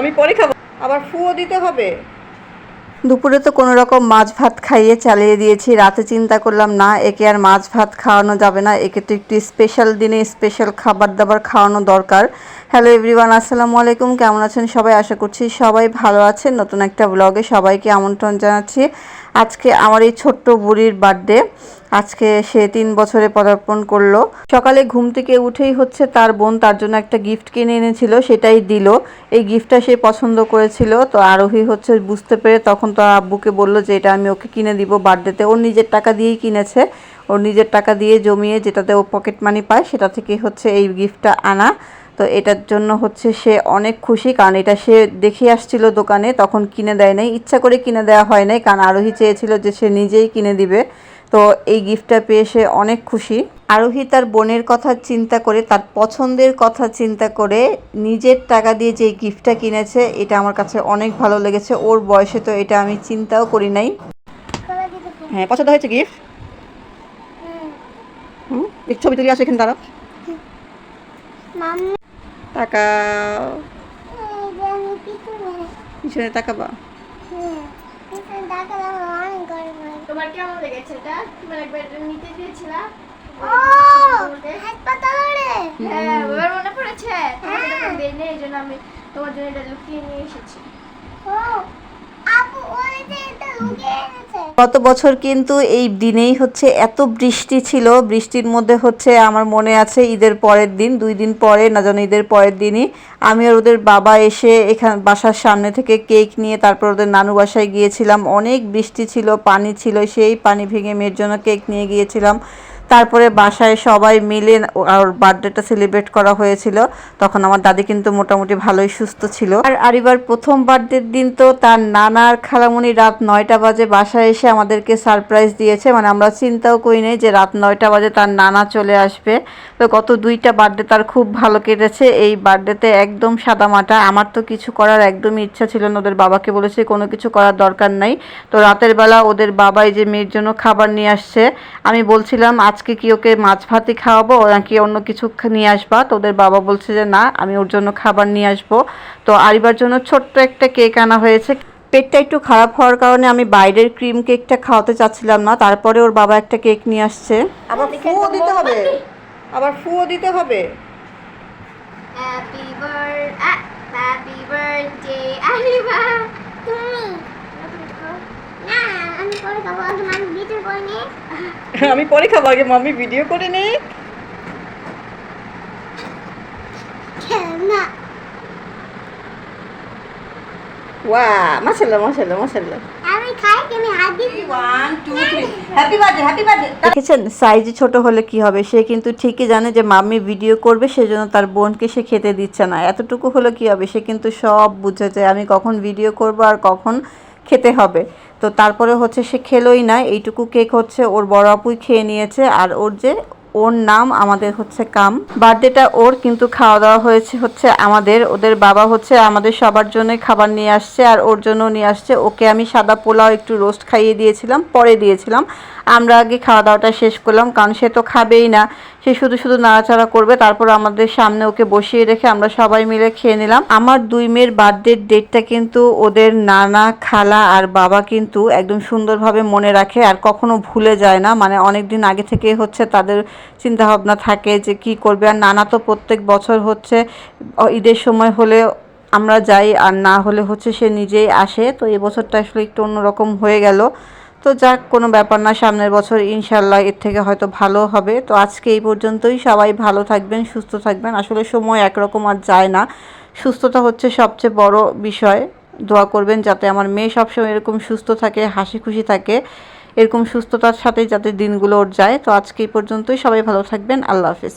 আমি পরে খাব। আবার ফুও দিতে হবে। দুপুরে তো কোনো রকম মাছ ভাত খাইয়ে চালিয়ে দিয়েছি। রাতে চিন্তা করলাম না একে আর মাছ ভাত খাওয়ানো যাবে না। একে তো একটু স্পেশাল দিনে স্পেশাল খাবার দাবার খাওয়ানো দরকার। হ্যালো এভরিওয়ান আসসালামু আলাইকুম। কেমন আছেন সবাই? আশা করছি সবাই ভালো আছেন। নতুন একটা ব্লগে সবাইকে আমন্ত্রণ জানাচ্ছি। আজকে আমার এই ছোট্ট বুড়ির বার্থডে আজকে সে তিন বছরে পদার্পণ করল। সকালে ঘুম থেকে উঠেই হচ্ছে তার বোন তার জন্য একটা গিফট কিনে এনেছিল, সেটাই দিল। এই গিফটটা সে পছন্দ করেছিল, তো আরোহী হচ্ছে বুঝতে পেরে তখন তো আব্বুকে বলল যে, এটা আমি ওকে কিনে দিব বার্থডেতে ওর নিজের টাকা দিয়েই কিনেছে। ওর নিজের টাকা দিয়ে জমিয়ে যেটাতে ও পকেট মানি পায়, সেটা থেকে হচ্ছে এই গিফটটা আনা। তো এটার জন্য হচ্ছে সে অনেক খুশি, কারণ এটা সে দেখে আসছিল দোকানে, তখন কিনে দেয় নাই। ইচ্ছা করে কিনে দেওয়া হয় নাই, কারণ আরোহী চেয়েছিল যে সে নিজেই কিনে দিবে। তো এই গিফটটা পেয়ে সে অনেক খুশি। আরোহী তার বোনের কথা চিন্তা করে তার পছন্দের কথা চিন্তা করে নিজের টাকা দিয়ে যে গিফটটা কিনেছে এটা আমার কাছে অনেক ভালো লেগেছে। ওর বয়সে তো এটা আমি চিন্তাও করি নাই। হ্যাঁ পছন্দ হয়েছে গিফট হুম। ছবি তুলে আসো এখানে দাঁড়াও। মাম্মি। টাকা পিছনে তাকাবা হুম, পিছনে তাকালে আমার অনেক গরম লাগে। তোমার কেমন লেগেছে? এটা তুমি একবার এটা নিতে দিয়েছিলা ও হ্যাঁ এবার মনে পড়েছে। তোমাকে তখন এই জন্য আমি তোমার জন্য এটা লুকিয়ে নিয়ে এসেছি। ও গত বছর কিন্তু এই দিনেই হচ্ছে এত বৃষ্টি ছিল। বৃষ্টির মধ্যে হচ্ছে আমার মনে আছে ঈদের পরের দিন, দুই দিন পরে, না জানো ঈদের পরের দিনই। আমি আর ওদের বাবা এসে এখান বাসার সামনে থেকে কেক নিয়ে তারপর ওদের নানু বাসায় গিয়েছিলাম। অনেক বৃষ্টি ছিল, পানি ছিল, সেই পানি ভেঙে মেয়ের জন্য কেক নিয়ে গিয়েছিলাম। তারপরে বাসায় সবাই মিলে আর বার্থডেটা সেলিব্রেট করা হয়েছিল। তখন আমার দাদি কিন্তু মোটামুটি ভালোই সুস্থ ছিল। আর আরিবার প্রথম বার্থডের দিন তো তার নানার খালামুনি রাত নয়টা বাজে বাসায় এসে আমাদেরকে সারপ্রাইজ দিয়েছে। মানে আমরা চিন্তাও করি নাই যে রাত নয়টা বাজে তার নানা চলে আসবে। তো গত দুইটা বার্থডে তার খুব ভালো কেটেছে। এই বার্থডেতে একদম সাদামাটা আমার তো কিছু করার একদমই ইচ্ছা ছিল না। ওদের বাবাকে বলেছে কোনো কিছু করার দরকার নাই। তো রাতের বেলা ওদের বাবাই যে মেয়ের জন্য খাবার নিয়ে আসছে, আমি বলছিলাম আজকে কি ওকে মাছ ভাতই খাওয়াবো নাকি অন্য কিছু নিয়ে আসবা? তো ওদের বাবা বলছে যে না আমি ওর জন্য খাবার নিয়ে আসব। তো আরিবার জন্য ছোট্ট একটা কেক আনা হয়েছে। পেটটা একটু খারাপ হওয়ার কারণে আমি বাইরের ক্রিম কেকটা খাওয়াতে চাচ্ছিলাম না। তারপরে ওর বাবা একটা কেক নিয়ে আসছে। আবার ফুও দিতে হবে। আবার ফুও দিতে হবে। Happy birth happy birthday Ariba তুমি না আমি পরে খাব তোমার ভিতর করে নিয়ে আমি পরে খাব আগে মাম্মি ভিডিও করে না ওয়া বার্থডে হ্যাপি বার্থডে দেখেছেন সাইজ ছোট হলে কি হবে? সে কিন্তু ঠিকই জানে যে মাম্মি ভিডিও করবে সেজন্য তার বোনকে সে খেতে দিচ্ছে না। এতটুকু হলে কি হবে? সে কিন্তু সব বুঝে যায় আমি কখন ভিডিও করব আর কখন খেতে হবে। তো তারপরে হচ্ছে সে খেলোই না, এইটুকু কেক হচ্ছে ওর বড় আপুই খেয়ে নিয়েছে আর ওর যে, ওর নাম আমাদের হচ্ছে কাম। বার্থডেটা ওর কিন্তু খাওয়া দাওয়া হয়েছে হচ্ছে আমাদের, ওদের বাবা হচ্ছে আমাদের সবার জন্য খাবার নিয়ে আসছে আর ওর জন্য নিয়ে আসছে। ওকে আমি সাদা পোলাও একটু রোস্ট খাইয়ে দিয়েছিলাম, পরে দিয়েছিলাম। আমরা আগে খাওয়া দাওয়াটা শেষ করলাম, কারণ সে তো খাবেই না। সে শুধু শুধু নাড়াচাড়া করবে, তারপর আমাদের সামনে ওকে বসিয়ে রেখে আমরা সবাই মিলে খেয়ে নিলাম। আমার দুই মেয়ের বার্থডের ডেটটা কিন্তু ওদের নানা, খালা আর বাবা কিন্তু একদম সুন্দরভাবে মনে রাখে আর কখনো ভুলে যায় না। মানে অনেক দিন আগে থেকে হচ্ছে তাদের চিন্তা ভাবনা থাকে যে কি করবে। আর নানা তো প্রত্যেক বছর হচ্ছে ঈদের সময় হলে আমরা যাই আর না হলে হচ্ছে সে নিজেই আসে। তো এবছরটা বছরটা আসলে একটু অন্যরকম হয়ে গেল। তো যাক, কোনো ব্যাপার না, সামনের বছর ইনশাল্লাহ এর থেকে হয়তো ভালো হবে। তো আজকে এই পর্যন্তই, সবাই ভালো থাকবেন, সুস্থ থাকবেন। আসলে সময় একরকম আর যায় না। সুস্থতা হচ্ছে সবচেয়ে বড় বিষয়। দোয়া করবেন যাতে আমার মেয়ে সবসময় এরকম সুস্থ থাকে, হাসি খুশি থাকে, এরকম সুস্থতার সাথে যাতে দিনগুলো ওর যায়। তো আজকে এই পর্যন্তই, সবাই ভালো থাকবেন, আল্লাহ হাফিজ।